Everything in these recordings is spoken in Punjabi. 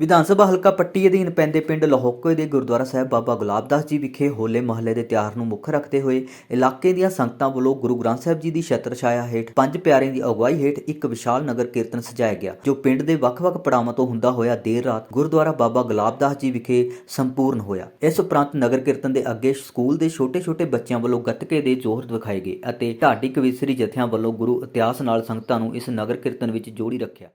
ਵਿਧਾਨ ਸਭਾ ਹਲਕਾ ਪੱਟੀ ਅਧੀਨ ਪੈਂਦੇ ਪਿੰਡ ਲਹੋਕੇ ਦੇ ਗੁਰਦੁਆਰਾ ਸਾਹਿਬ ਬਾਬਾ ਗੁਲਾਬਦਾਸ ਜੀ ਵਿਖੇ ਹੋਲੇ ਮਹੱਲੇ ਦੇ ਤਿਉਹਾਰ ਨੂੰ ਮੁੱਖ ਰੱਖਦੇ ਹੋਏ ਇਲਾਕੇ ਦੀਆਂ ਸੰਗਤਾਂ ਵੱਲੋਂ ਗੁਰੂ ਗ੍ਰੰਥ ਸਾਹਿਬ ਜੀ ਦੀ ਛਤਰ ਛਾਇਆ ਹੇਠ ਪੰਜ ਪਿਆਰਿਆਂ ਦੀ ਅਗਵਾਈ ਹੇਠ ਇੱਕ ਵਿਸ਼ਾਲ ਨਗਰ ਕੀਰਤਨ ਸਜਾਇਆ ਗਿਆ, ਜੋ ਪਿੰਡ ਦੇ ਵੱਖ-ਵੱਖ ਪੜਾਵਾਂ ਤੋਂ ਹੁੰਦਾ ਹੋਇਆ ਦੇਰ ਰਾਤ ਗੁਰਦੁਆਰਾ ਬਾਬਾ ਗੁਲਾਬਦਾਸ ਜੀ ਵਿਖੇ ਸੰਪੂਰਨ ਹੋਇਆ। ਇਸ ਉਪਰੰਤ ਨਗਰ ਕੀਰਤਨ ਦੇ ਅੱਗੇ ਸਕੂਲ ਦੇ ਛੋਟੇ-ਛੋਟੇ ਬੱਚਿਆਂ ਵੱਲੋਂ ਗੱਤਕੇ ਦੇ ਜੋਹਰ ਦਿਖਾਏ ਗਏ ਅਤੇ ਢਾਡੀ ਕਵੀਸਰੀ ਜਥਿਆਂ ਵੱਲੋਂ ਗੁਰੂ ਇਤਿਹਾਸ ਨਾਲ ਸੰਗਤਾਂ ਨੂੰ ਇਸ ਨਗਰ ਕੀਰਤਨ ਵਿੱਚ ਜੋੜੀ ਰੱਖਿਆ।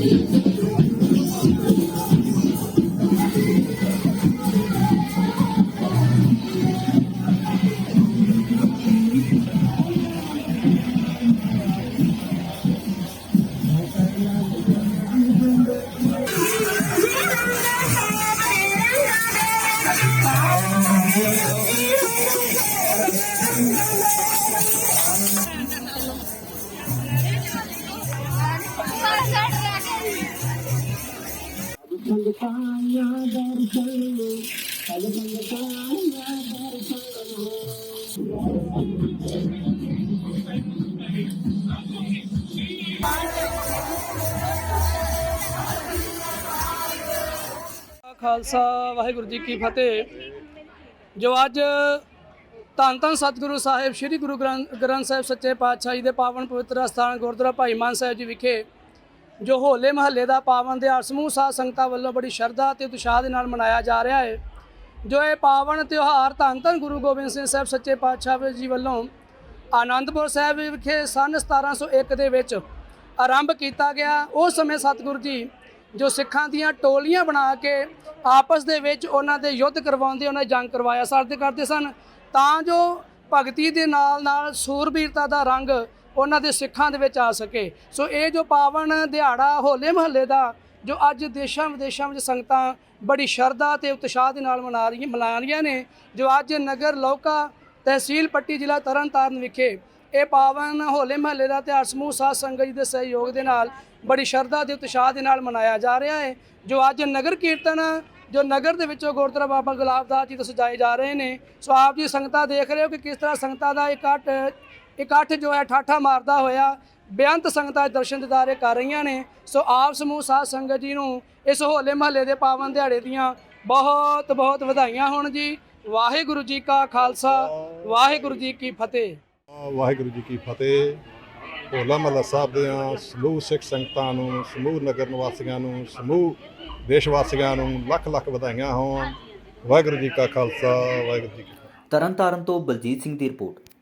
Yeah. ਖਾਲਸਾ, ਵਾਹਿਗੁਰੂ ਜੀ ਕੀ ਫਤਿਹ। ਜੋ ਅੱਜ ਧੰਨ ਧੰਨ ਸਤਿਗੁਰੂ ਸਾਹਿਬ, ਸ੍ਰੀ ਗੁਰੂ ਗ੍ਰੰਥ ਗ੍ਰੰਥ ਸਾਹਿਬ ਸੱਚੇ ਪਾਤਸ਼ਾਹ ਜੀ ਦੇ ਪਾਵਨ ਪਵਿੱਤਰ ਅਸਥਾਨ ਗੁਰਦੁਆਰਾ ਭਾਈ ਮਾਨ ਸਾਹਿਬ ਜੀ ਵਿਖੇ ਜੋ ਹੋਲੇ ਮਹੱਲੇ ਦਾ ਪਾਵਨ ਤਿਉਹਾਰ ਸਮੂਹ ਸਾਧ ਸੰਗਤਾਂ ਵੱਲੋਂ ਬੜੀ ਸ਼ਰਧਾ ਤੇ ਉਤਸ਼ਾਹ ਦੇ ਨਾਲ ਮਨਾਇਆ ਜਾ ਰਿਹਾ ਹੈ। ਜੋ ਇਹ ਪਾਵਨ ਤਿਉਹਾਰ ਧੰਨ ਧੰਨ ਗੁਰੂ ਗੋਬਿੰਦ ਸਿੰਘ ਸਾਹਿਬ ਸੱਚੇ ਪਾਤਸ਼ਾਹ ਜੀ ਵੱਲੋਂ ਆਨੰਦਪੁਰ ਸਾਹਿਬ ਵਿਖੇ ਸੰਨ 1701 ਦੇ ਵਿੱਚ ਆਰੰਭ ਕੀਤਾ ਗਿਆ। ਉਸ ਸਮੇਂ ਸਤਿਗੁਰੂ ਜੀ ਜੋ ਸਿੱਖਾਂ ਦੀਆਂ ਟੋਲੀਆਂ ਬਣਾ ਕੇ ਆਪਸ ਦੇ ਵਿੱਚ ਉਹਨਾਂ ਦੇ ਯੁੱਧ ਕਰਵਾਉਂਦੇ, ਉਹਨਾਂ ਜੰਗ ਕਰਵਾਇਆ ਸਾਡੇ ਕਰਦੇ ਸਨ। ਤਾਂ ਜੋ ਭਗਤੀ ਦੇ ਨਾਲ ਨਾਲ ਸੂਰਬੀਰਤਾ ਦਾ ਰੰਗ ਉਹਨਾਂ ਦੇ ਸਿੱਖਾਂ ਦੇ ਵਿੱਚ ਆ ਸਕੇ। ਸੋ ਇਹ ਜੋ ਪਾਵਨ ਦਿਹਾੜਾ ਹੋਲੇ ਮਹੱਲੇ ਦਾ, ਜੋ ਅੱਜ ਦੇਸ਼ਾਂ ਵਿਦੇਸ਼ਾਂ ਵਿੱਚ ਸੰਗਤਾਂ ਬੜੀ ਸ਼ਰਧਾ ਤੇ ਉਤਸ਼ਾਹ ਦੇ ਨਾਲ ਮਨਾ ਰਹੀਆਂ ਮਨਾ ਰਹੀਆਂ ਨੇ, ਜੋ ਅੱਜ ਨਗਰ ਲੌਕਾ ਤਹਿਸੀਲ ਪੱਟੀ ਜ਼ਿਲ੍ਹਾ ਤਰਨਤਾਰਨ ਵਿਖੇ ਇਹ ਪਾਵਨ ਹੋਲੇ ਮਹੱਲੇ ਦਾ ਤਿਉਹਾਰ ਸਮੂਹ ਸਾਧ ਸੰਗਤ ਜੀ ਦੇ ਸਹਿਯੋਗ ਦੇ ਨਾਲ ਬੜੀ ਸ਼ਰਧਾ ਤੇ ਉਤਸ਼ਾਹ ਦੇ ਨਾਲ ਮਨਾਇਆ ਜਾ ਰਿਹਾ ਹੈ। ਜੋ ਅੱਜ ਨਗਰ ਕੀਰਤਨ, ਜੋ ਨਗਰ ਦੇ ਵਿੱਚੋਂ ਗੁਰਦੁਆਰਾ ਬਾਬਾ ਗੁਲਾਬਦਾਸ ਜੀ ਤੋਂ ਸਜਾਏ ਜਾ ਰਹੇ ਨੇ। ਸੋ ਆਪ ਜੀ ਸੰਗਤਾਂ ਦੇਖ ਰਹੇ ਹੋ ਕਿ ਕਿਸ ਤਰ੍ਹਾਂ ਸੰਗਤਾਂ ਦਾ ਇਕੱਠ ਇਕੱਠ ਜੋ ਹੈ ਠਾਠਾ ਮਾਰਦਾ ਹੋਇਆ ਬੇਅੰਤ ਸੰਗਤਾਂ ਦਰਸ਼ਨ ਦਿਦਾਰੇ ਕਰ ਰਹੀਆਂ ਨੇ। ਸੋ ਆਪ ਸਮੂਹ ਸਾਧ ਸੰਗਤ ਜੀ ਨੂੰ ਇਸ ਹੋਲੇ ਮਹੱਲੇ ਦੇ ਪਾਵਨ ਦਿਹਾੜੇ ਦੀਆਂ ਬਹੁਤ ਬਹੁਤ ਵਧਾਈਆਂ ਹੋਣ ਜੀ। ਵਾਹਿਗੁਰੂ ਜੀ ਕਾ ਖਾਲਸਾ ਵਾਹਿਗੁਰੂ ਜੀ ਕੀ ਫਤਿਹ। ਵਾਹਿਗੁਰੂ ਜੀ ਕੀ ਫਤਿਹ। ਹੋਲਾ ਮਹੱਲਾ ਸਾਹਿਬ ਦੀਆਂ ਸਮੂਹ ਸਿੱਖ ਸੰਗਤਾਂ ਨੂੰ ਸਮੂਹ ਨਗਰ ਨਿਵਾਸੀਆਂ ਨੂੰ ਸਮੂਹ ਦੇਸ਼ ਵਾਸੀਆਂ ਨੂੰ ਲੱਖ ਲੱਖ ਵਧਾਈਆਂ ਹੋਣ। ਵਾਹਿਗੁਰੂ ਜੀ ਕਾ ਖਾਲਸਾ ਵਾਹਿਗੁਰੂ ਜੀ ਕੀ ਫਤਿਹ। ਤਰਨਤਾਰਨ ਤੋਂ ਬਲਜੀਤ ਸਿੰਘ ਦੀ ਰਿਪੋਰਟ।